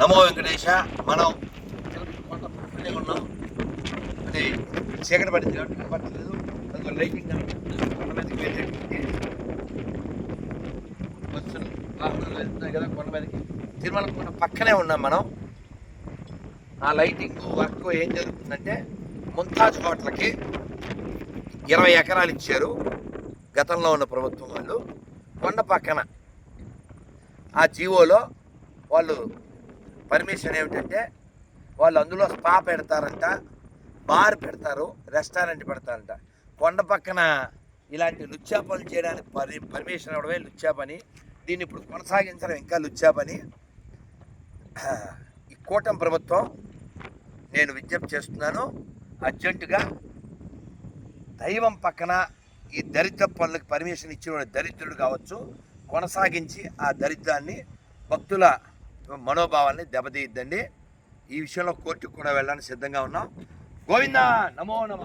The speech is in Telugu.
నమో వెంకటేశ మనం కొండ పక్కనే ఉన్నాం అది చీకటి పడింది కాబట్టి పట్టలేదు అందులో లైటింగ్ కొండ మీదకి వెళ్ళేటువంటి వాహనాలు వెళ్తున్నాయి కదా కొండ మీదకి తిరుమల కొండ పక్కనే ఉన్నాం మనం. ఆ లైటింగ్ వర్క్ ఏం జరుగుతుందంటే ముంతాజ్ హోటల్కి ఇరవై ఎకరాలు ఇచ్చారు గతంలో ఉన్న ప్రభుత్వం వాళ్ళు. కొండ పక్కన ఆ జీవోలో వాళ్ళు పర్మిషన్ ఏమిటంటే వాళ్ళు అందులో స్పా పెడతారంట బార్ పెడతారు రెస్టారెంట్ పెడతారంట. కొండ పక్కన ఇలాంటి లుచ్చా పనులు చేయడానికి పరి పర్మిషన్ ఇవ్వడమే లుచ్చా పని దీన్ని ఇప్పుడు కొనసాగించడం ఇంకా లుచ్చా పని ఈ కూటమి ప్రభుత్వం నేను విజ్ఞప్తి చేస్తున్నాను. అర్జెంటుగా దైవం పక్కన ఈ దరిద్ర పనులకు పర్మిషన్ ఇచ్చిన దరిద్రుడు కావచ్చు. కొనసాగించి ఆ దరిద్రాన్ని భక్తుల మనోభావాల్ని దెబ్బతీయద్దండి. ఈ విషయంలో కోర్టుకు కూడా వెళ్ళడానికి సిద్ధంగా ఉన్నాం. గోవిందా నమో నమ.